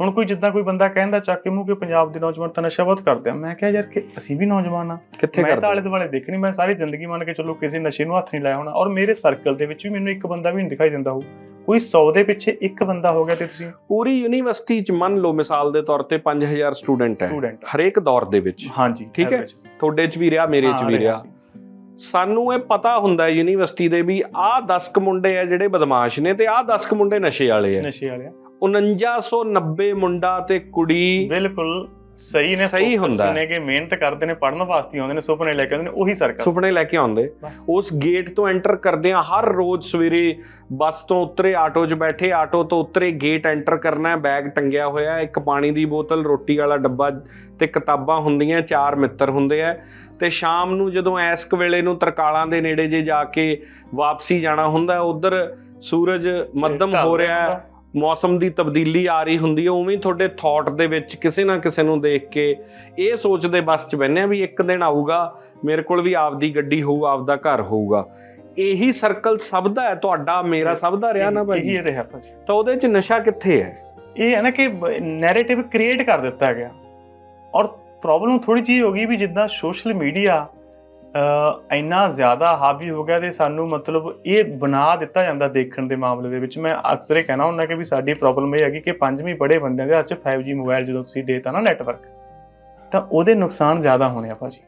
ਹੁਣ ਕੋਈ ਜਿੱਦਾਂ ਕੋਈ ਬੰਦਾ ਕਹਿੰਦਾ ਚੱਕ ਕੇ ਮੂੰਹ ਕਿ ਪੰਜਾਬ ਦੇ ਨੌਜਵਾਨ ਤਾਂ ਨਸ਼ਾ ਬਹੁਤ ਕਰਦੇ ਆ। ਮੈਂ ਕਿਹਾ ਯਾਰ ਕਿ ਅਸੀਂ ਵੀ ਨੌਜਵਾਨ ਆ। ਕਿੱਥੇ ਮੈਂ ਤਾਂ ਕਰਦੇ ਆਲੇ ਦੁਆਲੇ ਦੇਖਣੀ ਮੈਂ ਸਾਰੀ ਜ਼ਿੰਦਗੀ ਮੰਨ ਕੇ ਚੱਲੋ ਕਿਸੇ ਨਸ਼ੇ ਨੂੰ ਹੱਥ ਨਹੀਂ ਲਾਇਆ ਹੋਣਾ। ਔਰ ਮੇਰੇ ਸਰਕਲ ਦੇ ਵਿੱਚ ਵੀ ਮੈਨੂੰ ਇੱਕ ਬੰਦਾ ਵੀ ਨਹੀਂ ਦਿਖਾਈ ਦਿੰਦਾ ਹੋ ਕੋਈ 100 ਦੇ ਪਿੱਛੇ ਇੱਕ ਬੰਦਾ ਹੋ ਗਿਆ ਤੇ ਤੁਸੀਂ? ਪੂਰੀ ਯੂਨੀਵਰਸਿਟੀ ਚ ਮੰਨ ਲਓ ਮਿਸਾਲ ਦੇ ਤੌਰ ਤੇ 5000 ਸਟੂਡੈਂਟ ਹੈ। ਸਟੂਡੈਂਟ ਹਰੇਕ ਦੌਰ ਦੇ ਵਿੱਚ। ਹਾਂਜੀ ਠੀਕ ਹੈ? ਤੁਹਾਡੇ ਚ ਵੀ ਰਿਹਾ ਮੇਰੇ ਚ ਵੀ ਰਿਹਾ। ਸਾਨੂੰ ਇਹ ਪਤਾ ਹੁੰਦਾ ਯੂਨੀਵਰਸਿਟੀ ਦੇ ਵੀ ਆਹ 10 ਕ ਮੁੰਡੇ ਆ ਜਿਹੜੇ ਬਦਮਾਸ਼ ਨੇ ਤੇ ਆਹ 10 ਕ ਮੁੰਡੇ ਨਸ਼ੇ ਵਾਲੇ ਆ। ਨਸ਼ੇ ਵਾਲੇ ਆ। 4990 ਮੁੰਡਾ ਤੇ ਕੁੜੀ ਬਿਲਕੁਲ ਸਹੀ ਨੇ ਸਹੀ ਹੁੰਦਾ। ਨੇ ਕਿ ਮਿਹਨਤ ਕਰਦੇ ਨੇ ਪੜਨ ਵਾਸਤੇ ਆਉਂਦੇ ਨੇ ਸੁਪਨੇ ਲੈ ਕੇ ਆਉਂਦੇ ਨੇ ਉਹੀ ਸਰਕਲ ਸੁਪਨੇ ਲੈ ਕੇ ਆਉਂਦੇ। ਉਸ ਗੇਟ ਤੋਂ ਐਂਟਰ ਕਰਦੇ ਆ ਹਰ ਰੋਜ਼ ਸਵੇਰੇ ਬੱਸ ਤੋਂ ਉਤਰੇ ਆਟੋ 'ਚ ਬੈਠੇ ਆਟੋ ਤੋਂ ਉਤਰੇ ਗੇਟ ਐਂਟਰ ਕਰਨਾ ਹੈ ਬੈਗ ਟੰਗਿਆ ਹੋਇਆ ਇੱਕ ਪਾਣੀ ਦੀ ਬੋਤਲ ਰੋਟੀ ਵਾਲਾ ਡੱਬਾ ਤੇ ਕਿਤਾਬਾਂ ਹੁੰਦੀਆਂ ਚਾਰ ਮਿੱਤਰ ਹੁੰਦੇ ਆ ਤੇ ਸ਼ਾਮ ਨੂੰ ਜਦੋਂ ਐਸਕ ਵੇਲੇ ਨੂੰ ਤਰਕਾਲਾਂ ਦੇ ਨੇੜੇ ਜੇ ਜਾ ਕੇ ਵਾਪਸੀ ਜਾਣਾ ਹੁੰਦਾ ਉਧਰ ਸੂਰਜ ਮੱਧਮ ਹੋ ਰਿਹਾ ਹੈ ਮੌਸਮ ਦੀ ਤਬਦੀਲੀ ਆ ਰਹੀ ਹੁੰਦੀ ਹੈ ਉਵੇਂ ਤੁਹਾਡੇ ਥਾਟ ਦੇ ਵਿੱਚ ਕਿਸੇ ਨਾ ਕਿਸੇ ਨੂੰ ਦੇਖ ਕੇ ਇਹ ਸੋਚਦੇ ਬਸ ਚ ਬੈੰਨੇ ਆ ਵੀ ਇੱਕ ਦਿਨ ਆਊਗਾ ਮੇਰੇ ਕੋਲ ਵੀ ਆਪਦੀ ਗੱਡੀ ਹੋਊ ਆਪਦਾ ਘਰ ਹੋਊਗਾ। ਇਹੀ ਸਰਕਲ ਸਭ ਦਾ ਹੈ ਤੁਹਾਡਾ ਮੇਰਾ ਸਭ ਦਾ ਰਿਹਾ ਨਾ ਭਾਈ ਇਹੀ ਰਿਹਾ ਭਾਜੀ। ਤਾਂ ਉਹਦੇ ਚ ਨਸ਼ਾ ਕਿੱਥੇ ਹੈ? ਇਹ ਹੈ ਨਾ ਕਿ ਨੈਰੇਟਿਵ ਕ੍ਰੀਏਟ ਕਰ ਦਿੱਤਾ ਗਿਆ। ਔਰ ਪ੍ਰੋਬਲਮ ਥੋੜੀ ਜਿਹੀ ਹੋ ਗਈ ਵੀ ਜਿੱਦਾਂ ਸੋਸ਼ਲ ਮੀਡੀਆ ਇੰਨਾ ਜ਼ਿਆਦਾ ਹਾਵੀ ਹੋ ਗਿਆ ਤੇ ਸਾਨੂੰ ਮਤਲਬ ਇਹ ਬਣਾ ਦਿੱਤਾ ਜਾਂਦਾ ਦੇਖਣ ਦੇ ਮਾਮਲੇ ਦੇ ਵਿੱਚ। ਮੈਂ ਅਕਸਰ ਇਹ ਕਹਿਣਾ ਹੁੰਦਾ ਕਿ ਵੀ ਸਾਡੀ ਪ੍ਰੋਬਲਮ ਇਹ ਹੈਗੀ ਕਿ ਪੰਜਵੀਂ ਪੜ੍ਹੇ ਬੰਦਿਆਂ ਦੇ ਅੱਜ 'ਚ 5G ਮੋਬਾਈਲ ਜਦੋਂ ਤੁਸੀਂ ਦੇਤਾ ਨਾ ਨੈਟਵਰਕ ਤਾਂ ਉਹਦੇ ਨੁਕਸਾਨ ਜ਼ਿਆਦਾ ਹੋਣੇ ਆ ਭਾਜੀ।